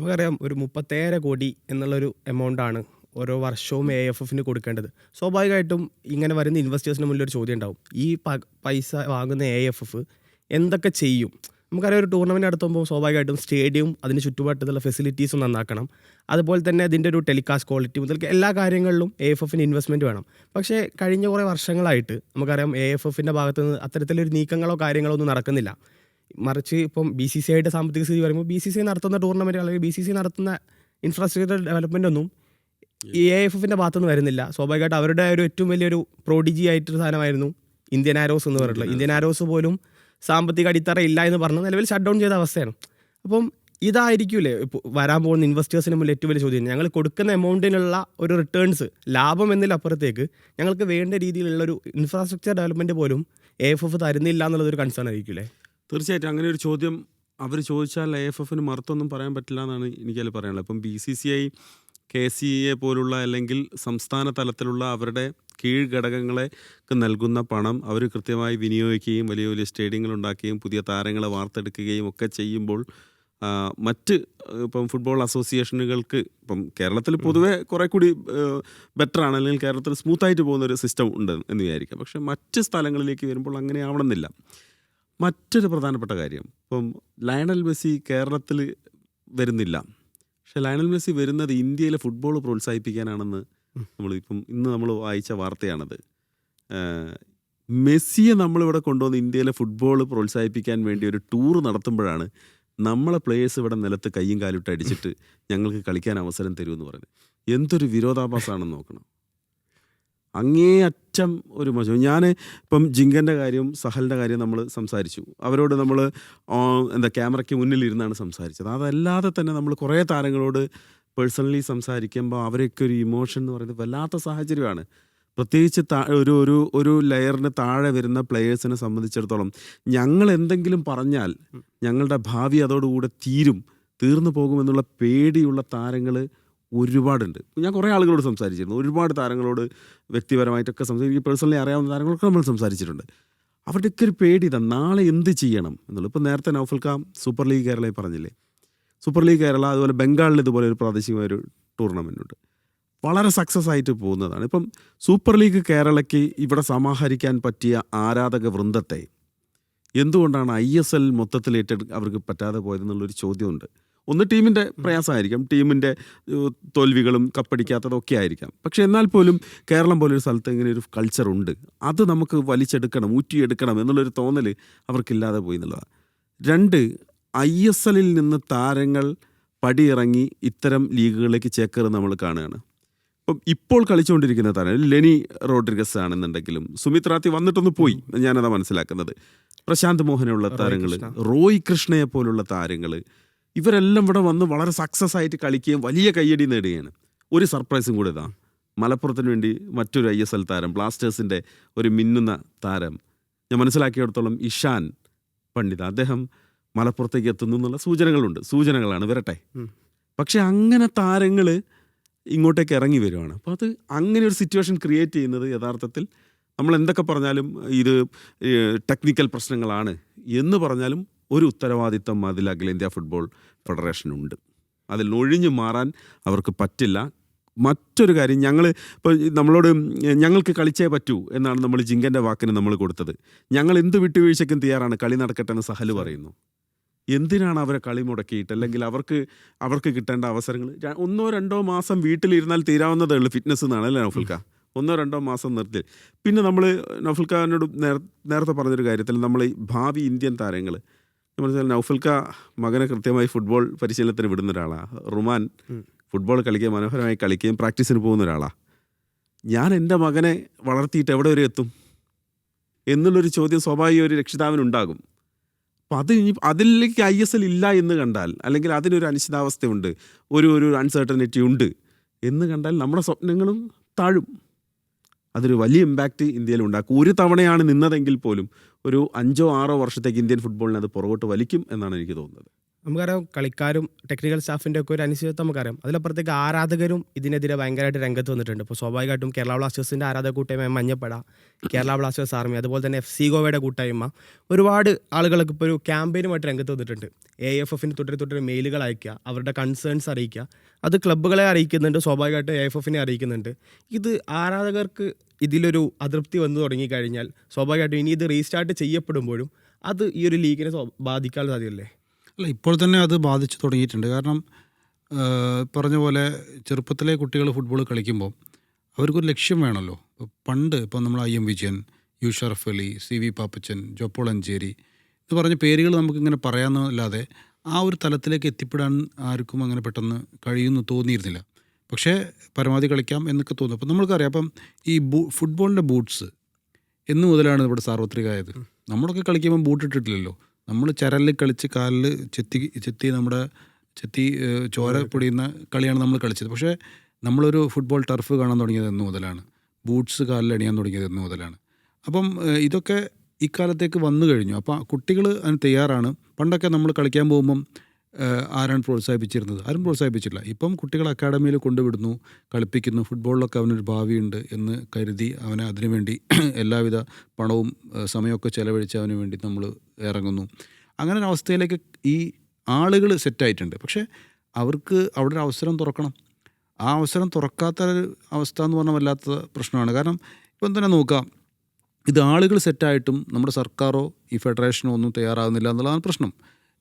നമുക്കറിയാം ഒരു മുപ്പത്തേഴ് കോടി എന്നുള്ളൊരു എമൗണ്ടാണ് ഓരോ വർഷവും എ എഫ് എഫിന് കൊടുക്കേണ്ടത്. സ്വാഭാവികമായിട്ടും ഇങ്ങനെ വരുന്ന ഇൻവെസ്റ്റേഴ്സിന് മുന്നിൽ ഒരു ചോദ്യം ഉണ്ടാവും. ഈ പൈസ വാങ്ങുന്ന എ എഫ് എഫ് എന്തൊക്കെ ചെയ്യും? നമുക്കറിയാം ഒരു ടൂർണമെന്റ് നടത്തുമ്പോൾ സ്വാഭാവികമായിട്ടും സ്റ്റേഡിയം അതിന് ചുറ്റുപാട്ടത്തുള്ള ഫെസിലിറ്റീസും നന്നാക്കണം. അതുപോലെ തന്നെ അതിന്റെ ഒരു ടെലികാസ്റ്റ് ക്വാളിറ്റി മുതൽ എല്ലാ കാര്യങ്ങളിലും എ എഫ് എഫിന് ഇൻവെസ്റ്റ്മെന്റ് വേണം. പക്ഷേ കഴിഞ്ഞ കുറേ വർഷങ്ങളായിട്ട് നമുക്കറിയാം എ എഫ് എഫിന്റെ ഭാഗത്തുനിന്ന് അത്തരത്തിലൊരു നീക്കങ്ങളോ കാര്യങ്ങളോ ഒന്നും നടക്കുന്നില്ല. മറിച്ച് ഇപ്പം ബി സി സി ആയിട്ട് സാമ്പത്തിക സ്ഥിതി പറയുമ്പോൾ ബി സി സി നടത്തുന്ന ടൂർണമെന്റ് അല്ലെങ്കിൽ ബി സി സി നടത്തുന്ന ഇൻഫ്രാസ്ട്രക്ചർ ഡെവലപ്മെന്റ് ഒന്നും ഈ എ എഫ് എഫിന്റെ ഭാഗത്തുനിന്ന് വരുന്നില്ല. സ്വാഭാവികമായിട്ട് അവരുടെ ഒരു ഏറ്റവും വലിയൊരു പ്രോഡിജി ആയിട്ടൊരു സാധനമായിരുന്നു ഇന്ത്യൻ ആരോസ് എന്ന് പറഞ്ഞിട്ടുള്ളത്. ഇന്ത്യൻ ആരോസ് പോലും സാമ്പത്തിക അടിത്തറ ഇല്ല എന്ന് പറഞ്ഞ് നിലവിൽ ഷട്ട് ഡൗൺ ചെയ്ത അവസ്ഥയാണ്. അപ്പം ഇതായിരിക്കൂലേ? ഇപ്പോൾ വരാൻ പോകുന്ന ഇൻവെസ്റ്റേഴ്സിന് മുന്നിൽ ഏറ്റവും വലിയ ചോദ്യം. ഞങ്ങൾ കൊടുക്കുന്ന എമൗണ്ടിനുള്ള ഒരു റിട്ടേൺസ് ലാഭം എന്നതിലപ്പുറത്തേക്ക് ഞങ്ങൾക്ക് വേണ്ട രീതിയിലുള്ള ഒരു ഇൻഫ്രാസ്ട്രക്ചർ ഡെവലപ്മെന്റ് പോലും എ എഫ് എഫ് തരുന്നില്ല എന്നുള്ളത് ഒരു കൺസേൺ ആയിരിക്കൂലേ? തീർച്ചയായിട്ടും അങ്ങനെ ഒരു ചോദ്യം അവർ ചോദിച്ചാൽ എ എഫ് എഫിന് മറുത്തൊന്നും പറയാൻ പറ്റില്ല എന്നാണ് എനിക്കതിൽ പറയാനുള്ളത്. ഇപ്പം B C C I K C A പോലുള്ള അല്ലെങ്കിൽ സംസ്ഥാന തലത്തിലുള്ള അവരുടെ കീഴ് ഘടകങ്ങളെ നൽകുന്ന പണം അവർ കൃത്യമായി വിനിയോഗിക്കുകയും വലിയ വലിയ സ്റ്റേഡിയങ്ങൾ ഉണ്ടാക്കുകയും പുതിയ താരങ്ങളെ വാർത്തെടുക്കുകയും ഒക്കെ ചെയ്യുമ്പോൾ മറ്റ് ഇപ്പം ഫുട്ബോൾ അസോസിയേഷനുകൾക്ക് ഇപ്പം കേരളത്തിൽ പൊതുവേ കുറെ കൂടി ബെറ്റർ ആണ്. അല്ലെങ്കിൽ കേരളത്തിൽ സ്മൂത്തായിട്ട് പോകുന്ന ഒരു സിസ്റ്റം ഉണ്ട് എന്ന് വിചാരിക്കാം. പക്ഷേ മറ്റ് സ്ഥലങ്ങളിലേക്ക് വരുമ്പോൾ അങ്ങനെ ആവണമെന്നില്ല. മറ്റൊരു പ്രധാനപ്പെട്ട കാര്യം. ഇപ്പം ലയണൽ മെസ്സി കേരളത്തിൽ വരുന്നില്ല. പക്ഷെ ലയണൽ മെസ്സി വരുന്നത് ഇന്ത്യയിലെ ഫുട്ബോൾ പ്രോത്സാഹിപ്പിക്കാനാണെന്ന് നമ്മൾ ഇപ്പം ഇന്ന് നമ്മൾ വായിച്ച വാർത്തയാണത്. മെസ്സിയെ നമ്മളിവിടെ കൊണ്ടുവന്ന് ഇന്ത്യയിലെ ഫുട്ബോൾ പ്രോത്സാഹിപ്പിക്കാൻ വേണ്ടി ഒരു ടൂർ നടത്തുമ്പോഴാണ് നമ്മളെ പ്ലേയേഴ്സ് ഇവിടെ നിലത്ത് കയ്യും കാലിട്ട് അടിച്ചിട്ട് ഞങ്ങൾക്ക് കളിക്കാൻ അവസരം തരുമെന്ന് പറഞ്ഞു എന്തൊരു വിരോധാഭാസമാണെന്ന് നോക്കണം. അങ്ങേ അറ്റം ഒരു മോശം. ഞാൻ ഇപ്പം ജിങ്കന്റെ കാര്യവും സഹലിന്റെ കാര്യം നമ്മൾ സംസാരിച്ചു. അവരോട് നമ്മൾ എന്താ ക്യാമറയ്ക്ക് മുന്നിൽ ഇരുന്നാണ് സംസാരിച്ചത്. അതല്ലാതെ തന്നെ നമ്മൾ കുറേ താരങ്ങളോട് പേഴ്സണലി സംസാരിക്കുമ്പോൾ അവരൊക്കെ ഒരു ഇമോഷൻ എന്ന് പറയുന്നത് വല്ലാത്ത സാഹചര്യമാണ്. പ്രത്യേകിച്ച് താ ഒരു ഒരു ഒരു ലെയറിന് താഴെ വരുന്ന പ്ലെയേഴ്സിനെ സംബന്ധിച്ചിടത്തോളം ഞങ്ങൾ എന്തെങ്കിലും പറഞ്ഞാൽ ഞങ്ങളുടെ ഭാവി അതോടുകൂടെ തീരും. തീർന്നു പോകുമെന്നുള്ള പേടിയുള്ള താരങ്ങൾ ഒരുപാടുണ്ട്. ഞാൻ കുറേ ആളുകളോട് സംസാരിച്ചിരുന്നു. ഒരുപാട് താരങ്ങളോട് വ്യക്തിപരമായിട്ടൊക്കെ സംസാരിക്കും പേഴ്സണലി അറിയാവുന്ന താരങ്ങളൊക്കെ നമ്മൾ സംസാരിച്ചിട്ടുണ്ട്. അവരുടെയൊക്കെ ഒരു പേടി ഇതാ നാളെ എന്ത് ചെയ്യണം എന്നുള്ളത്. ഇപ്പം നേരത്തെ നൗഫൽ ഖാം സൂപ്പർ ലീഗ് കേരളയിൽ പറഞ്ഞില്ലേ? സൂപ്പർ ലീഗ് കേരള അതുപോലെ ബംഗാളിൽ ഇതുപോലെ ഒരു പ്രാദേശികമായ ഒരു ടൂർണമെന്റ് ഉണ്ട്. വളരെ സക്സസ് ആയിട്ട് പോകുന്നതാണ്. ഇപ്പം സൂപ്പർ ലീഗ് കേരളയ്ക്ക് ഇവിടെ സമാഹരിക്കാൻ പറ്റിയ ആരാധക വൃന്ദത്തെ എന്തുകൊണ്ടാണ് ഐ എസ് എൽ മൊത്തത്തിൽ ഏറ്റെടുക്കാൻ അവർക്ക് പറ്റാതെ പോയതെന്നുള്ളൊരു ചോദ്യമുണ്ട്. ഒന്ന് ടീമിന്റെ പ്രയാസമായിരിക്കാം. ടീമിന്റെ തോൽവികളും കപ്പടിക്കാത്തതൊക്കെ ആയിരിക്കാം. പക്ഷെ എന്നാൽ പോലും കേരളം പോലൊരു സ്ഥലത്ത് ഇങ്ങനെ ഒരു കൾച്ചർ ഉണ്ട്. അത് നമുക്ക് വലിച്ചെടുക്കണം ഊറ്റിയെടുക്കണം എന്നുള്ളൊരു തോന്നൽ അവർക്കില്ലാതെ പോയി എന്നുള്ളതാണ് രണ്ട് ഐ എസ് എല്ലിൽ നിന്ന് താരങ്ങൾ പടിയിറങ്ങി ഇത്തരം ലീഗുകളിലേക്ക് ചേക്കേറുന്നത് നമ്മൾ കാണുകയാണ്. ഇപ്പം ഇപ്പോൾ കളിച്ചുകൊണ്ടിരിക്കുന്ന താരം ലെനി റോഡ്രിഗസ് ആണെന്നുണ്ടെങ്കിലും സുമിത് റാത്തി വന്നിട്ടൊന്ന് പോയി. ഞാനതാ മനസ്സിലാക്കുന്നത്. പ്രശാന്ത് മോഹനുള്ള താരങ്ങൾ റോയ് കൃഷ്ണയെ പോലുള്ള താരങ്ങൾ ഇവരെല്ലാം ഇവിടെ വന്ന് വളരെ സക്സസ് ആയിട്ട് കളിക്കുകയും വലിയ കയ്യടി നേടുകയാണ്. ഒരു സർപ്രൈസും കൂടെ ഇതാ. മലപ്പുറത്തിന് വേണ്ടി മറ്റൊരു ഐ എസ് എൽ താരം ബ്ലാസ്റ്റേഴ്സിന്റെ ഒരു മിന്നുന്ന താരം. ഞാൻ മനസ്സിലാക്കിയിടത്തോളം ഇഷാൻ പണ്ഡിത. അദ്ദേഹം മലപ്പുറത്തേക്ക് എത്തുന്നു എന്നുള്ള സൂചനകളുണ്ട്. സൂചനകളാണ് വരട്ടെ. പക്ഷെ അങ്ങനെ താരങ്ങൾ ഇങ്ങോട്ടേക്ക് ഇറങ്ങി വരുവാണ്. അപ്പോൾ അത് അങ്ങനെ ഒരു സിറ്റുവേഷൻ ക്രിയേറ്റ് ചെയ്യുന്നത് യഥാർത്ഥത്തിൽ നമ്മൾ എന്തൊക്കെ പറഞ്ഞാലും ഇത് ടെക്നിക്കൽ പ്രശ്നങ്ങളാണ് എന്ന് പറഞ്ഞാലും ഒരു ഉത്തരവാദിത്തം അതിൽ അഖിലേന്ത്യാ ഫുട്ബോൾ ഫെഡറേഷനുണ്ട്. അതിൽ ഒഴിഞ്ഞു മാറാൻ അവർക്ക് പറ്റില്ല. മറ്റൊരു കാര്യം ഞങ്ങൾ ഇപ്പോൾ നമ്മളോട് ഞങ്ങൾക്ക് കളിച്ചേ പറ്റൂ എന്നാണ് നമ്മൾ ജിങ്കന്റെ വാക്കിന് നമ്മൾ കൊടുത്തത്. ഞങ്ങൾ എന്ത് വിട്ടുവീഴ്ചയ്ക്കും തയ്യാറാണ്. കളി നടക്കട്ടെ എന്ന് സഹൽ പറയുന്നു. എന്തിനാണ് അവരെ കളി മുടക്കിയിട്ട്? അല്ലെങ്കിൽ അവർക്ക് അവർക്ക് കിട്ടേണ്ട അവസരങ്ങൾ? ഒന്നോ രണ്ടോ മാസം വീട്ടിലിരുന്നാൽ തീരാവുന്നതേ ഉള്ളൂ ഫിറ്റ്നസ് എന്നാണ് അല്ലേ നൗഫൽക്ക? ഒന്നോ രണ്ടോ മാസം നിർത്തി. പിന്നെ നമ്മൾ നൗഫൽഖാനോട് നേരത്തെ പറഞ്ഞൊരു കാര്യത്തിൽ നമ്മൾ ഭാവി ഇന്ത്യൻ താരങ്ങൾ മനസ്സിലാൽ നൗഫൽക്ക മകനെ കൃത്യമായി ഫുട്ബോൾ പരിശീലനത്തിന് വിടുന്ന ഒരാളാണ് റുമാൻ ഫുട്ബോൾ കളിക്കുകയും മനോഹരമായി കളിക്കുകയും പ്രാക്ടീസിന് പോകുന്ന ഒരാളാണ് ഞാൻ എന്റെ മകനെ വളർത്തിയിട്ട് എവിടെ വരെ എത്തും? എന്നുള്ളൊരു ചോദ്യം സ്വാഭാവിക ഒരു രക്ഷിതാവിനുണ്ടാകും. അപ്പം അത് ഇനി അതിലേക്ക് ഐ എസ് എൽ ഇല്ല എന്ന് കണ്ടാൽ അല്ലെങ്കിൽ അതിനൊരു അനിശ്ചിതാവസ്ഥയുണ്ട് ഒരു ഒരു അൺസർട്ടനിറ്റി ഉണ്ട് എന്ന് കണ്ടാൽ നമ്മുടെ സ്വപ്നങ്ങളും താഴും. അതൊരു വലിയ ഇമ്പാക്റ്റ് ഇന്ത്യയിൽ ഉണ്ടാക്കും. ഒരു തവണയാണ് നിന്നതെങ്കിൽ പോലും ഒരു അഞ്ചോ ആറോ വർഷത്തേക്ക് ഇന്ത്യൻ ഫുട്ബോളിനെ അത് പുറകോട്ട് വലിക്കും എന്നാണ് എനിക്ക് തോന്നുന്നത്. നമുക്കറിയാം കളിക്കാരും ടെക്നിക്കൽ സ്റ്റാഫിന്റെ ഒക്കെ ഒരു അനിശ്ചിതത്വം നമുക്കറിയാം. അതിലപ്പുറത്തേക്ക് ആരാധകരും ഇതിനെതിരെ ഭയങ്കരമായിട്ട് രംഗത്ത് വന്നിട്ടുണ്ട്. ഇപ്പോൾ സ്വാഭാവികമായിട്ടും കേരള ബ്ലാസ്റ്റേഴ്സിന്റെ ആരാധക കൂട്ടായ്മ മഞ്ഞപ്പട കേരള ബ്ലാസ്റ്റേഴ്സ് ആർമി അതുപോലെ തന്നെ എഫ് സി ഗോവയുടെ കൂട്ടായ്മ ഒരുപാട് ആളുകൾക്ക് ഇപ്പോൾ ഒരു ക്യാമ്പയിനുമായിട്ട് രംഗത്ത് വന്നിട്ടുണ്ട്. എ എഫ് എഫിന് തുടരെ തുടരെ മെയിലുകൾ അയക്കുക അവരുടെ കൺസേൺസ് അറിയിക്കുക. അത് ക്ലബ്ബുകളെ അറിയിക്കുന്നുണ്ട് സ്വാഭാവികമായിട്ടും എ എഫ് എഫിനെ അറിയിക്കുന്നുണ്ട്. ഇത് ആരാധകർക്ക് ഇതിലൊരു അതൃപ്തി വന്നു തുടങ്ങിക്കഴിഞ്ഞാൽ സ്വാഭാവികമായിട്ടും ഇനി ഇത് റീസ്റ്റാർട്ട് ചെയ്യപ്പെടുമ്പോഴും അത് ഈ ഒരു ലീഗിനെ ബാധിക്കാൻ സാധ്യതയല്ലേ? അല്ല ഇപ്പോൾ തന്നെ അത് ബാധിച്ചു തുടങ്ങിയിട്ടുണ്ട്. കാരണം പറഞ്ഞ പോലെ ചെറുപ്പത്തിലെ കുട്ടികൾ ഫുട്ബോൾ കളിക്കുമ്പോൾ അവർക്കൊരു ലക്ഷ്യം വേണമല്ലോ. പണ്ട് ഇപ്പോൾ നമ്മൾ I M Vijayan U Sharaf Ali C V Pappachan Jo Paul Ancheri എന്ന് പറഞ്ഞ പേരുകൾ നമുക്കിങ്ങനെ പറയാമെന്നല്ലാതെ ആ ഒരു തലത്തിലേക്ക് എത്തിപ്പെടാൻ ആർക്കും അങ്ങനെ പെട്ടെന്ന് കഴിയുമെന്ന് തോന്നിയിരുന്നില്ല. പക്ഷേ പരമാവധി കളിക്കാം എന്നൊക്കെ തോന്നും അപ്പം നമ്മൾക്കറിയാം അപ്പം ഈ ബൂ ഫുട്ബോളിന്റെ ബൂട്ട്സ് എന്ന് മുതലാണ് ഇവിടെ സാർവത്രികമായത്. നമ്മളൊക്കെ കളിക്കുമ്പോൾ ബൂട്ട് ഇട്ടിട്ടില്ലല്ലോ നമ്മൾ ചരലിൽ കളിച്ച് കാലിൽ ചെത്തി ചെത്തി നമ്മുടെ ചെത്തി ചോര പൊടിയുന്ന കളിയാണ് നമ്മൾ കളിച്ചത്. പക്ഷേ നമ്മളൊരു ഫുട്ബോൾ ടർഫ് കാണാൻ തുടങ്ങിയത് എന്ന് മുതലാണ്. ബൂട്ട്സ് കാലിൽ അണിയാൻ തുടങ്ങിയത് എന്ന് മുതലാണ്. അപ്പം ഇതൊക്കെ ഇക്കാലത്തേക്ക് വന്നു കഴിഞ്ഞു. അപ്പോൾ കുട്ടികൾ അതിന് തയ്യാറാണ്. പണ്ടൊക്കെ നമ്മൾ കളിക്കാൻ പോകുമ്പം ആരാണ് പ്രോത്സാഹിപ്പിച്ചിരുന്നത്? ആരും പ്രോത്സാഹിപ്പിച്ചില്ല ഇപ്പം കുട്ടികൾ അക്കാഡമിയിൽ കൊണ്ടുവിടുന്നു കളിപ്പിക്കുന്നു ഫുട്ബോളിലൊക്കെ അവനൊരു ഭാവിയുണ്ട് എന്ന് കരുതി അവനെ അതിനുവേണ്ടി എല്ലാവിധ പണവും സമയമൊക്കെ ചെലവഴിച്ച് അവന് വേണ്ടി നമ്മൾ ഇറങ്ങുന്നു. അങ്ങനെ ഒരു അവസ്ഥയിലേക്ക് ഈ ആളുകൾ സെറ്റായിട്ടുണ്ട്. പക്ഷേ അവർക്ക് അവിടെ ഒരു അവസരം തുറക്കണം. ആ അവസരം തുറക്കാത്ത ഒരു അവസ്ഥ എന്ന് പറഞ്ഞാൽ വല്ലാത്ത പ്രശ്നമാണ്. കാരണം ഇപ്പം തന്നെ നോക്കാം. ഇത് ആളുകൾ സെറ്റായിട്ടും നമ്മുടെ സർക്കാരോ ഈ ഫെഡറേഷനോ ഒന്നും തയ്യാറാകുന്നില്ല എന്നുള്ളതാണ് പ്രശ്നം.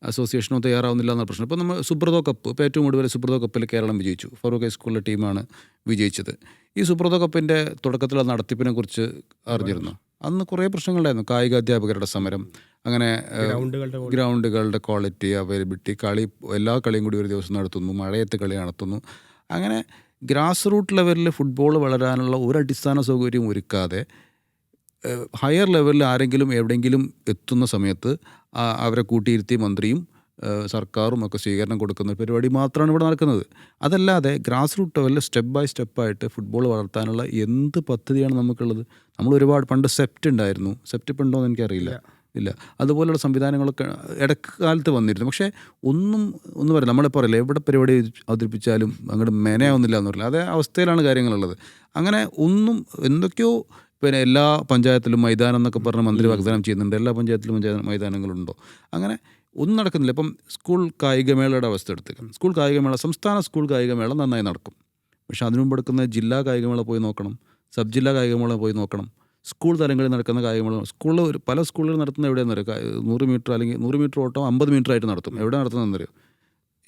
അസോസിയേഷനോ തയ്യാറാവുന്നില്ല എന്ന പ്രശ്നം. ഇപ്പോൾ നമ്മൾ സുബ്രതോ കപ്പ് ഇപ്പോൾ ഏറ്റവും കൂടുതൽ സുബ്രതോ കപ്പിൽ കേരളം വിജയിച്ചു. ഫറൂഖ് ഹൈസ്കൂളിലെ ടീമാണ് വിജയിച്ചത്. ഈ സുബ്രതോ കപ്പിന്റെ തുടക്കത്തിലുള്ള നടത്തിപ്പിനെ കുറിച്ച് അറിഞ്ഞിരുന്നു? അന്ന് കുറേ പ്രശ്നങ്ങളുണ്ടായിരുന്നു. കായിക അധ്യാപകരുടെ സമരം അങ്ങനെ ഗ്രൗണ്ടുകളുടെ ക്വാളിറ്റി അവൈലബിലിറ്റി കളി എല്ലാ കളിയും കൂടി ഒരു ദിവസം നടത്തുന്നു മഴയത്ത് കളി നടത്തുന്നു. അങ്ങനെ ഗ്രാസ് റൂട്ട് ലെവലിൽ ഫുട്ബോൾ വളരാനുള്ള ഒരു അടിസ്ഥാന സൗകര്യം ഒരുക്കാതെ ഹയർ ലെവലിൽ ആരെങ്കിലും എവിടെയെങ്കിലും എത്തുന്ന സമയത്ത് അവരെ കൂട്ടിയിരുത്തി മന്ത്രിയും സർക്കാരും ഒക്കെ സ്വീകരണം കൊടുക്കുന്ന പരിപാടി മാത്രമാണ് ഇവിടെ നടക്കുന്നത്. അതല്ലാതെ ഗ്രാസ് റൂട്ട് ലെവലിൽ സ്റ്റെപ്പ് ബൈ സ്റ്റെപ്പായിട്ട് ഫുട്ബോൾ വളർത്താനുള്ള എന്ത് പദ്ധതിയാണ് നമുക്കുള്ളത്? നമ്മൾ ഒരുപാട് പണ്ട് സെപ്റ്റ് ഉണ്ടായിരുന്നു. സെപ്റ്റ് ഉണ്ടോ എന്ന് എനിക്കറിയില്ല. ഇല്ല. അതുപോലുള്ള സംവിധാനങ്ങളൊക്കെ ഇടക്കാലത്ത് വന്നിരുന്നു. പക്ഷേ ഒന്നും ഒന്നും പറയില്ല. നമ്മളിപ്പോൾ പറയില്ല എവിടെ പരിപാടി അവതരിപ്പിച്ചാലും അങ്ങോട്ട് മെനയാവുന്നില്ല എന്ന് പറയില്ല. അതേ അവസ്ഥയിലാണ് കാര്യങ്ങളുള്ളത്. അങ്ങനെ ഒന്നും എന്തൊക്കെയോ പിന്നെ എല്ലാ പഞ്ചായത്തിലും മൈതാനം എന്നൊക്കെ പറഞ്ഞ് മന്ത്രി വാഗ്ദാനം ചെയ്യുന്നുണ്ട്. എല്ലാ പഞ്ചായത്തിലും പഞ്ചായത്ത് മൈതാനങ്ങളുണ്ടോ? അങ്ങനെ ഒന്നും നടക്കുന്നില്ല. ഇപ്പം സ്കൂൾ കായികമേളയുടെ അവസ്ഥ എടുത്തേക്കാം. സ്കൂൾ കായികമേള സംസ്ഥാന സ്കൂൾ കായികമേള നന്നായി നടക്കും. പക്ഷെ അതിനു മുമ്പ് എടുക്കുന്ന ജില്ലാ കായികമേള പോയി നോക്കണം. സബ് ജില്ലാ കായികമേള പോയി നോക്കണം. സ്കൂൾ തലങ്ങളിൽ നടക്കുന്ന കായികമേള സ്കൂളിൽ ഒരു പല സ്കൂളുകളിൽ നടത്തുന്ന എവിടെയെന്ന് അറിയാം? നൂറ് മീറ്റർ അല്ലെങ്കിൽ നൂറ് മീറ്റർ ഓട്ടം അമ്പത് മീറ്റർ ആയിട്ട് നടത്തും. എവിടെ നടത്തുന്നതെന്ന് അറിയോ?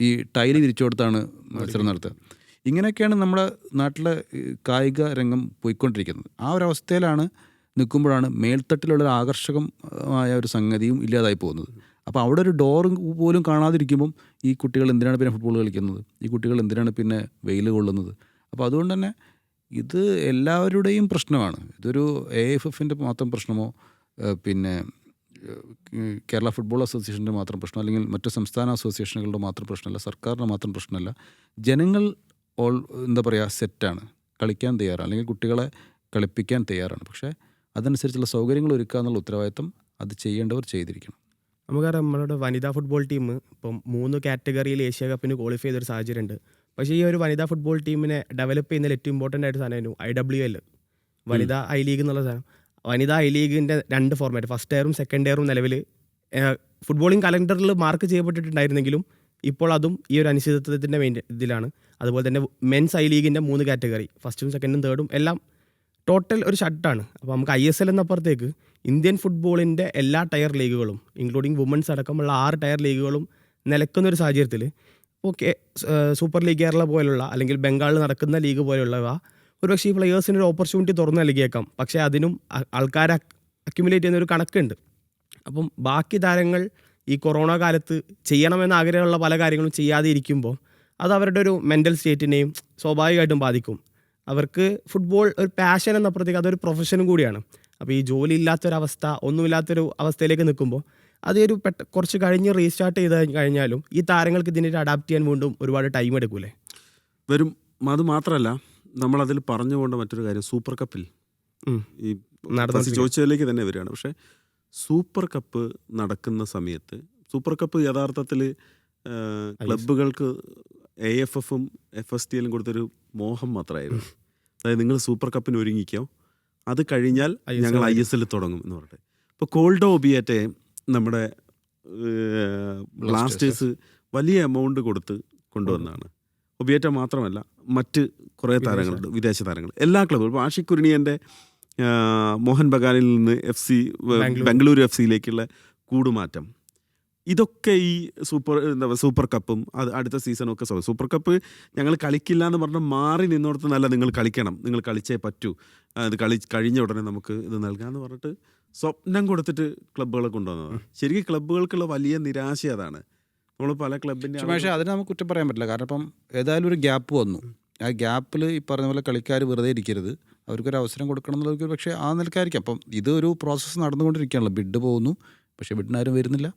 ഈ ടൈൽ തിരിച്ചു കൊടുത്താണ് മത്സരം നടത്തുക. ഇങ്ങനെയൊക്കെയാണ് നമ്മുടെ നാട്ടിലെ കായിക രംഗം പോയിക്കൊണ്ടിരിക്കുന്നത്. ആ ഒരു അവസ്ഥയിലാണ് നിൽക്കുമ്പോഴാണ് മേൽത്തട്ടിലുള്ള ഒരു ആകർഷകമായ ഒരു സംഗതിയും ഇല്ലാതായി പോകുന്നത്. അപ്പോൾ അവിടെ ഒരു ഡോർ പോലും കാണാതിരിക്കുമ്പം ഈ കുട്ടികൾ എന്തിനാണ് പിന്നെ ഫുട്ബോൾ കളിക്കുന്നത്? ഈ കുട്ടികൾ എന്തിനാണ് പിന്നെ വെയിൽ കൊള്ളുന്നത്? അപ്പോൾ അതുകൊണ്ട് തന്നെ ഇത് എല്ലാവരുടെയും പ്രശ്നമാണ്. ഇതൊരു എ എഫ് എഫിന്റെ മാത്രം പ്രശ്നമോ പിന്നെ കേരള ഫുട്ബോൾ അസോസിയേഷന്റെ മാത്രം പ്രശ്നം അല്ലെങ്കിൽ മറ്റ് സംസ്ഥാന അസോസിയേഷനുകളുടെ മാത്രം പ്രശ്നമല്ല സർക്കാരിന്റെ മാത്രം പ്രശ്നമല്ല ജനങ്ങൾ ഓൾ എന്താ പറയുക സെറ്റാണ്. കളിക്കാൻ തയ്യാറാണ്. അല്ലെങ്കിൽ കുട്ടികളെ കളിപ്പിക്കാൻ തയ്യാറാണ്. പക്ഷേ അതനുസരിച്ചുള്ള സൗകര്യങ്ങൾ ഒരുക്കുക എന്നുള്ള ഉത്തരവാദിത്വം അത് ചെയ്യേണ്ടവർ ചെയ്തിരിക്കണം. നമുക്കറിയാം നമ്മളുടെ വനിതാ ഫുട്ബോൾ ടീം ഇപ്പം മൂന്ന് കാറ്റഗറിയിൽ ഏഷ്യ കപ്പിന് ക്വാളിഫൈ ചെയ്തൊരു സാഹചര്യമുണ്ട്. പക്ഷേ ഈ ഒരു വനിതാ ഫുട്ബോൾ ടീമിനെ ഡെവലപ്പ് ചെയ്യുന്നതിൽ ഏറ്റവും ഇമ്പോർട്ടന്റ് ആയിട്ട് സാധനമായിരുന്നു ഐ ഡബ്ല്യു എൽ വനിതാ ഐ ലീഗ് എന്നുള്ള സാധനം. വനിതാ ഐ ലീഗിന്റെ രണ്ട് ഫോർമാറ്റ് ഫസ്റ്റ് ഇയറും സെക്കൻഡ് ഇയറും നിലവിൽ ഫുട്ബോളിംഗ് കലണ്ടറിൽ മാർക്ക് ചെയ്യപ്പെട്ടിട്ടുണ്ടായിരുന്നെങ്കിലും ഇപ്പോൾ അതും ഈ ഒരു അനിശ്ചിതത്വത്തിന്റെ മെയിൻ ഇതിലാണ്. അതുപോലെ തന്നെ മെൻസ് ഐ ലീഗിന്റെ മൂന്ന് കാറ്റഗറി ഫസ്റ്റും സെക്കൻഡും തേർഡും എല്ലാം ടോട്ടൽ ഒരു ഷട്ടാണ് അപ്പോൾ നമുക്ക് ഐ എസ് എൽ എന്നപ്പുറത്തേക്ക് ഇന്ത്യൻ ഫുട്ബോളിന്റെ എല്ലാ ടയർ ലീഗുകളും ഇൻക്ലൂഡിങ് വുമൻസ് അടക്കമുള്ള ആറ് ടയർ ലീഗുകളും നിലക്കുന്ന ഒരു സാഹചര്യത്തിൽ ഓക്കെ സൂപ്പർ ലീഗ് കേരള പോലുള്ള അല്ലെങ്കിൽ ബംഗാളിൽ നടക്കുന്ന ലീഗ് പോലുള്ളവ ഒരുപക്ഷെ ഈ പ്ലെയേഴ്സിന് ഒരു ഓപ്പർച്യൂണിറ്റി തുറന്നു നൽകിയേക്കാം. പക്ഷേ അതിനും ആൾക്കാരെ അക്യുമുലേറ്റ് ചെയ്യുന്ന ഒരു കണക്കുണ്ട്. അപ്പം ബാക്കി താരങ്ങൾ ഈ കൊറോണ കാലത്ത് ചെയ്യണമെന്ന് ആഗ്രഹമുള്ള പല കാര്യങ്ങളും ചെയ്യാതെ ഇരിക്കുമ്പോൾ അത് അവരുടെ ഒരു മെന്റൽ സ്റ്റേറ്റിനെയും സ്വാഭാവികമായിട്ടും ബാധിക്കും. അവർക്ക് ഫുട്ബോൾ ഒരു പാഷൻ എന്നപ്പുറത്തേക്ക് അതൊരു പ്രൊഫഷനും കൂടിയാണ്. അപ്പോൾ ഈ ജോലി ഇല്ലാത്തൊരവസ്ഥ ഒന്നുമില്ലാത്തൊരു അവസ്ഥയിലേക്ക് നിൽക്കുമ്പോൾ അത് ഒരു പെട്ട കുറച്ച് കഴിഞ്ഞ് റീസ്റ്റാർട്ട് ചെയ്ത് കഴിഞ്ഞാലും ഈ താരങ്ങൾക്ക് ഇതിനെ അഡാപ്റ്റ് ചെയ്യാൻ വീണ്ടും ഒരുപാട് ടൈം എടുക്കൂലേ? വരും. അത് മാത്രമല്ല നമ്മളതിൽ പറഞ്ഞുകൊണ്ട് മറ്റൊരു കാര്യം സൂപ്പർ കപ്പിൽ ഈ ചോദിച്ചതിലേക്ക് തന്നെ വരികയാണ്. പക്ഷേ സൂപ്പർ കപ്പ് നടക്കുന്ന സമയത്ത് സൂപ്പർ കപ്പ് യഥാർത്ഥത്തിൽ ക്ലബുകൾക്ക് എ എഫ് എഫും എഫ് എസ് ടി എല്ലും കൊടുത്തൊരു മോഹം മാത്രമായിരുന്നു. അതായത് നിങ്ങൾ സൂപ്പർ കപ്പിന് ഒരുങ്ങിക്കോ അത് കഴിഞ്ഞാൽ ഞങ്ങൾ ഐ എസ് എൽ തുടങ്ങും എന്ന് പറഞ്ഞിട്ട്. ഇപ്പോൾ കോൾഡോ ഒബിയറ്റെ നമ്മുടെ ബ്ലാസ്റ്റേഴ്സ്. വലിയ എമൗണ്ട് കൊടുത്ത് കൊണ്ടുവന്നതാണ്. ഒബിയറ്റ മാത്രമല്ല മറ്റ് കുറേ താരങ്ങളുണ്ട് വിദേശ താരങ്ങൾ. എല്ലാ ക്ലബ്ബും ഇപ്പോൾ ആഷിഖ് കുരുണിയന്റെ മോഹൻ ബഗാനിൽ നിന്ന് എഫ് സി. ബംഗളൂരു എഫ് സിയിലേക്കുള്ള കൂടുമാറ്റം. ഇതൊക്കെ ഈ സൂപ്പർ എന്താ പറയുക സൂപ്പർ കപ്പും അത് അടുത്ത സീസണും ഒക്കെ സൂപ്പർ കപ്പ് ഞങ്ങൾ കളിക്കില്ല എന്ന് പറഞ്ഞ് മാറി നിന്നോടത്ത് നല്ല നിങ്ങൾ കളിക്കണം നിങ്ങൾ കളിച്ചേ പറ്റൂ. അത് കളി കഴിഞ്ഞ ഉടനെ നമുക്ക് ഇത് നൽകാമെന്ന് പറഞ്ഞിട്ട് സ്വപ്നം കൊടുത്തിട്ട് ക്ലബ്ബുകളെ കൊണ്ടുവന്നതാണ്. ശരിക്കും ക്ലബ്ബുകൾക്കുള്ള വലിയ നിരാശ അതാണ്. നമ്മൾ പല ക്ലബിന്റെ പക്ഷേ അതിന് നമുക്ക് കുറ്റം പറയാൻ പറ്റില്ല. കാരണം ഇപ്പം ഏതായാലും ഒരു ഗ്യാപ്പ് വന്നു. ആ ഗ്യാപ്പിൽ ഈ പറഞ്ഞ പോലെ കളിക്കാർ വെറുതെ ഇരിക്കരുത്. അവർക്കൊരു അവസരം കൊടുക്കണം എന്നുള്ളത് പക്ഷേ ആ നിലക്കായിരിക്കും. അപ്പം ഇതൊരു പ്രോസസ്സ് നടന്നുകൊണ്ടിരിക്കുകയാണല്ലോ. ബിഡ് പോകുന്നു. പക്ഷേ ബിഡിനാരും വരുന്നില്ല.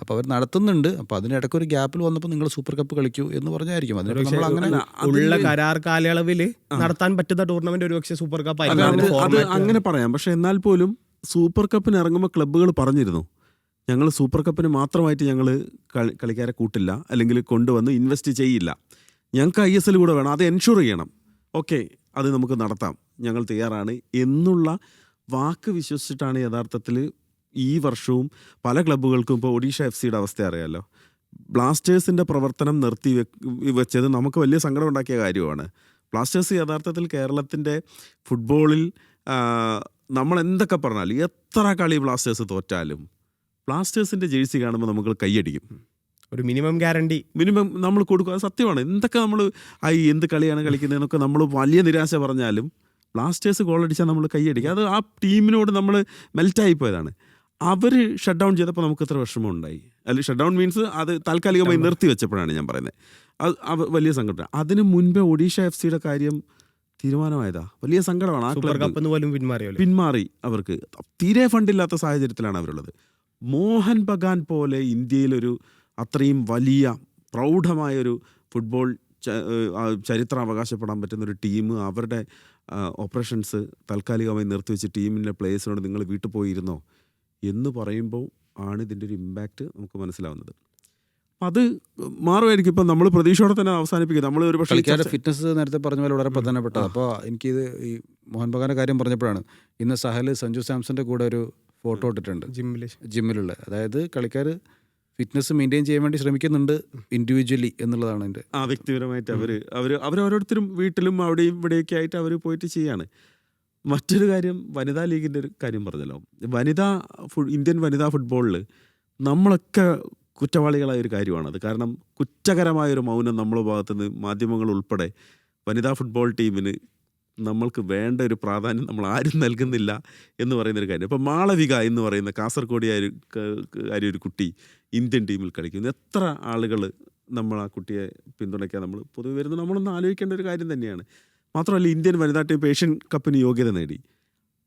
അപ്പോൾ അവർ നടത്തുന്നുണ്ട്. അപ്പോൾ അതിനിടയ്ക്ക് ഒരു ഗ്യാപ്പിൽ വന്നപ്പോൾ നിങ്ങൾ സൂപ്പർ കപ്പ് കളിക്കൂ എന്ന് പറഞ്ഞായിരിക്കും. അതിന് നമ്മൾ അങ്ങനെ ഉള്ള കരാർ കാലയളവിൽ നടത്താൻ പറ്റുന്ന ടൂർണമെന്റ് ഒരുപക്ഷെ സൂപ്പർ കപ്പ് അത്. അങ്ങനെ പറയാം. പക്ഷെ എന്നാൽ പോലും സൂപ്പർ കപ്പിന് ഇറങ്ങുമ്പോൾ ക്ലബ്ബുകൾ പറഞ്ഞിരുന്നു. ഞങ്ങൾ സൂപ്പർ കപ്പിന് മാത്രമായിട്ട് ഞങ്ങൾ കളിക്കാരെ കൂട്ടില്ല. അല്ലെങ്കിൽ കൊണ്ടുവന്ന് ഇൻവെസ്റ്റ് ചെയ്യില്ല. ഞങ്ങൾക്ക് ഐ എസ് എൽ കൂടെ വേണം. അത് എൻഷുർ ചെയ്യണം. ഓക്കെ അത് നമുക്ക് നടത്താം. ഞങ്ങൾ തയ്യാറാണ് എന്നുള്ള വാക്ക് വിശ്വസിച്ചിട്ടാണ് യഥാർത്ഥത്തിൽ ഈ വർഷവും പല ക്ലബ്ബുകൾക്കും ഇപ്പോൾ ഒഡീഷ എഫ് സിയുടെ അവസ്ഥ അറിയാമല്ലോ ബ്ലാസ്റ്റേഴ്സിന്റെ പ്രവർത്തനം നിർത്തി വെ- വെച്ചത് നമുക്ക് വലിയ സങ്കടം ഉണ്ടാക്കിയ കാര്യമാണ്. ബ്ലാസ്റ്റേഴ്സ് യഥാർത്ഥത്തിൽ കേരളത്തിന്റെ ഫുട്ബോളിൽ നമ്മൾ എന്തൊക്കെ പറഞ്ഞാലും എത്ര കളി ബ്ലാസ്റ്റേഴ്സ് തോറ്റാലും ബ്ലാസ്റ്റേഴ്സിന്റെ ജേഴ്സി കാണുമ്പോൾ നമുക്ക് കൈയടിക്കും. ഒരു മിനിമം ഗ്യാരണ്ടി. മിനിമം നമ്മൾ കൊടുക്കുക അത് സത്യമാണ്. എന്തൊക്കെ നമ്മൾ ഐ എന്ത് കളിയാണ് കളിക്കുന്നതെന്നൊക്കെ നമ്മൾ വലിയ നിരാശ പറഞ്ഞാലും ബ്ലാസ്റ്റേഴ്സ് ഗോൾ അടിച്ചാൽ നമ്മൾ കൈയടിക്കുക അത് ആ ടീമിനോട് നമ്മൾ മെൽറ്റായി പോയതാണ്. അവർ ഷട്ട് ഡൗൺ ചെയ്തപ്പോൾ നമുക്ക് ഇത്ര വിഷമം ഉണ്ടായി അല്ലെങ്കിൽ ഷട്ട് ഡൗൺ മീൻസ് അത് താൽക്കാലികമായി നിർത്തി വെച്ചപ്പോഴാണ് ഞാൻ പറയുന്നത്. അത് വലിയ സങ്കടം. അതിന് മുൻപേ ഒഡീഷ എഫ് സിയുടെ കാര്യം തീരുമാനമായതാ. വലിയ സങ്കടമാണ് ആ പോലും പിന്മാറി അവർക്ക്. തീരെ ഫണ്ടില്ലാത്ത സാഹചര്യത്തിലാണ് അവരുള്ളത്. മോഹൻ ബഗാൻ പോലെ ഇന്ത്യയിലൊരു അത്രയും വലിയ പ്രൗഢമായൊരു ഫുട്ബോൾ ചരിത്രം അവകാശപ്പെടാൻ പറ്റുന്ന ഒരു ടീം അവരുടെ ഓപ്പറേഷൻസ് താൽക്കാലികമായി നിർത്തിവെച്ച് ടീമിന്റെ പ്ലേയേഴ്സിനോട് നിങ്ങൾ വീട്ടിൽ പോയിരുന്നോ എന്ന് പറയുമ്പോൾ ആണ് ഇതിന്റെ ഒരു ഇമ്പാക്റ്റ് നമുക്ക് മനസ്സിലാവുന്നത്. അത് മാറുമായിരിക്കും. ഇപ്പം നമ്മൾ പ്രതീക്ഷയോടെ തന്നെ അവസാനിപ്പിക്കും. നമ്മൾ ഒരു പക്ഷേ ഫിറ്റ്നസ് നേരത്തെ പറഞ്ഞ പോലെ വളരെ പ്രധാനപ്പെട്ടതാണ് അപ്പോൾ എനിക്കിത് ഈ മോഹൻ ബഗാന്റെ കാര്യം പറഞ്ഞപ്പോഴാണ്. ഇന്ന് സഹൽ സഞ്ജു സാംസന്റെ കൂടെ ഒരു ഫോട്ടോ ഇട്ടിട്ടുണ്ട്. ജിമ്മിൽ ജിമ്മിലുള്ള. അതായത് കളിക്കാർ ഫിറ്റ്നസ് മെയിന്റെയിൻ ചെയ്യാൻ വേണ്ടി ശ്രമിക്കുന്നുണ്ട് ഇൻഡിവിജ്വലി എന്നുള്ളതാണ് എന്റെ ആ വ്യക്തിപരമായിട്ട് അവർ അവർ ഓരോരുത്തരും വീട്ടിലും അവിടെയും ഇവിടെയൊക്കെ ആയിട്ട് അവർ പോയിട്ട് ചെയ്യാണ്. മറ്റൊരു കാര്യം വനിതാ ലീഗിന്റെ ഒരു കാര്യം പറഞ്ഞല്ലോ. വനിതാ ഇന്ത്യൻ വനിതാ ഫുട്ബോളിൽ നമ്മളൊക്കെ കുറ്റവാളികളായ ഒരു കാര്യമാണത് കാരണം കുറ്റകരമായ ഒരു മൗനം നമ്മളെ ഭാഗത്തുനിന്ന് മാധ്യമങ്ങൾ ഉൾപ്പെടെ വനിതാ ഫുട്ബോൾ ടീമിന് നമ്മൾക്ക് വേണ്ട ഒരു പ്രാധാന്യം നമ്മൾ ആരും നൽകുന്നില്ല എന്ന് പറയുന്ന ഒരു കാര്യം. ഇപ്പം മാളവിക എന്ന് പറയുന്ന കാസർഗോഡിയായ ഒരു ക- ഒരു കുട്ടി ഇന്ത്യൻ ടീമിൽ കളിക്കുന്നു. എത്ര ആളുകൾ നമ്മൾ ആ കുട്ടിയെ പിന്തുണയ്ക്കാൻ നമ്മൾ പൊതുവെ വരുന്നത് നമ്മളൊന്ന് ആലോചിക്കേണ്ട ഒരു കാര്യം തന്നെയാണ്. മാത്രമല്ല ഇന്ത്യൻ വനിതാ ടീം ഏഷ്യൻ കപ്പിന് യോഗ്യത നേടി.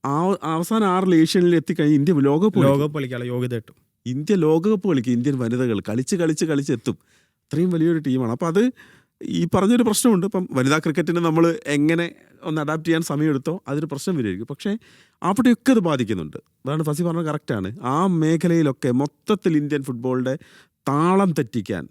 ആ അവസാന ആറിൽ ഏഷ്യനിൽ എത്തിക്കഴിഞ്ഞ് ഇന്ത്യ ലോകകപ്പ്. ലോകകപ്പ് കളിക്കാനുള്ള യോഗ്യത കിട്ടും. ഇന്ത്യ ലോകകപ്പ് കളിക്കും. ഇന്ത്യൻ വനിതകൾ കളിച്ച് കളിച്ച് കളിച്ച് എത്തും. അത്രയും വലിയൊരു ടീമാണ്. അപ്പോൾ അത് ഈ പറഞ്ഞൊരു പ്രശ്നമുണ്ട്. ഇപ്പം വനിതാ ക്രിക്കറ്റിന് നമ്മൾ എങ്ങനെ ഒന്ന് അഡാപ്റ്റ് ചെയ്യാൻ സമയമെടുത്തോ അതൊരു പ്രശ്നം വരുമായിരിക്കും. പക്ഷേ അവിടെയൊക്കെ അത് ബാധിക്കുന്നുണ്ട്. അതാണ് ഫസി പറഞ്ഞത് കറക്റ്റാണ് ആ മേഖലയിലൊക്കെ മൊത്തത്തിൽ ഇന്ത്യൻ ഫുട്ബോളിന്റെ താളം തെറ്റിക്കാൻ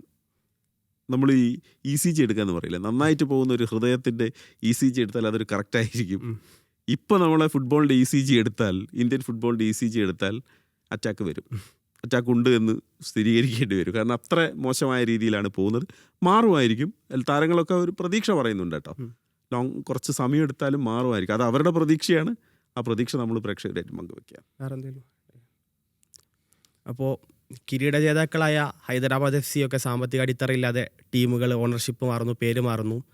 നമ്മൾ ഈ ഇ സി ജി എടുക്കാന്ന് പറയില്ല? നന്നായിട്ട് പോകുന്ന ഒരു ഹൃദയത്തിന്റെ ഇ സി ജി എടുത്താൽ അതൊരു കറക്റ്റായിരിക്കും. ഇപ്പോൾ നമ്മളെ ഫുട്ബോളിന്റെ ഇ സി ജി എടുത്താൽ ഇന്ത്യൻ ഫുട്ബോളിന്റെ ഇ സി ജി എടുത്താൽ അറ്റാക്ക് വരും. അറ്റാക്ക് ഉണ്ട് എന്ന് സ്ഥിരീകരിക്കേണ്ടി വരും. കാരണം അത്ര മോശമായ രീതിയിലാണ് പോകുന്നത്. മാറുമായിരിക്കും. താരങ്ങളൊക്കെ ഒരു പ്രതീക്ഷ പറയുന്നുണ്ട് കേട്ടോ. ലോങ് കുറച്ച് സമയം എടുത്താലും മാറുമായിരിക്കും. അത് അവരുടെ പ്രതീക്ഷയാണ്. ആ പ്രതീക്ഷ നമ്മൾ പ്രേക്ഷകരായിട്ട് പങ്കുവെക്കുക. അപ്പോൾ കിരീട ജേതാക്കളായ ഹൈദരാബാദ് എഫ് സി ഒക്കെ സാമ്പത്തിക അടിത്തറയില്ലാതെ ടീമുകൾ ഓണർഷിപ്പ് മാറുന്നു പേര് മാറുന്നു.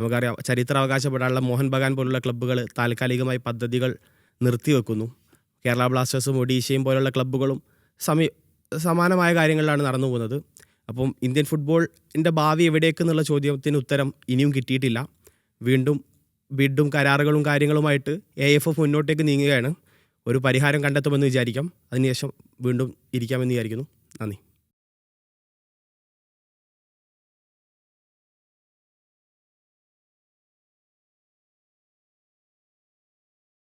നമുക്കറിയാം ചരിത്ര അവകാശപ്പെടാനുള്ള മോഹൻ ബഗാൻ പോലുള്ള ക്ലബ്ബുകൾ താൽക്കാലികമായി പദ്ധതികൾ നിർത്തിവെക്കുന്നു. കേരള ബ്ലാസ്റ്റേഴ്സും ഒഡീഷയും പോലുള്ള ക്ലബ്ബുകളും സമീ സമാനമായ കാര്യങ്ങളിലാണ് നടന്നു പോകുന്നത്. അപ്പം ഇന്ത്യൻ ഫുട്ബോളിന്റെ ഭാവി എവിടേക്കെന്നുള്ള ചോദ്യത്തിന് ഉത്തരം ഇനിയും കിട്ടിയിട്ടില്ല. വീണ്ടും വീണ്ടും കരാറുകളും കാര്യങ്ങളുമായിട്ട് എ എഫ് എഫ് മുന്നോട്ടേക്ക് നീങ്ങുകയാണ്. ഒരു പരിഹാരം കണ്ടെത്തുമെന്ന് വിചാരിക്കാം. അതിനുശേഷം വീണ്ടും ഇരിക്കാമെന്ന് വിചാരിക്കുന്നു. നന്ദി.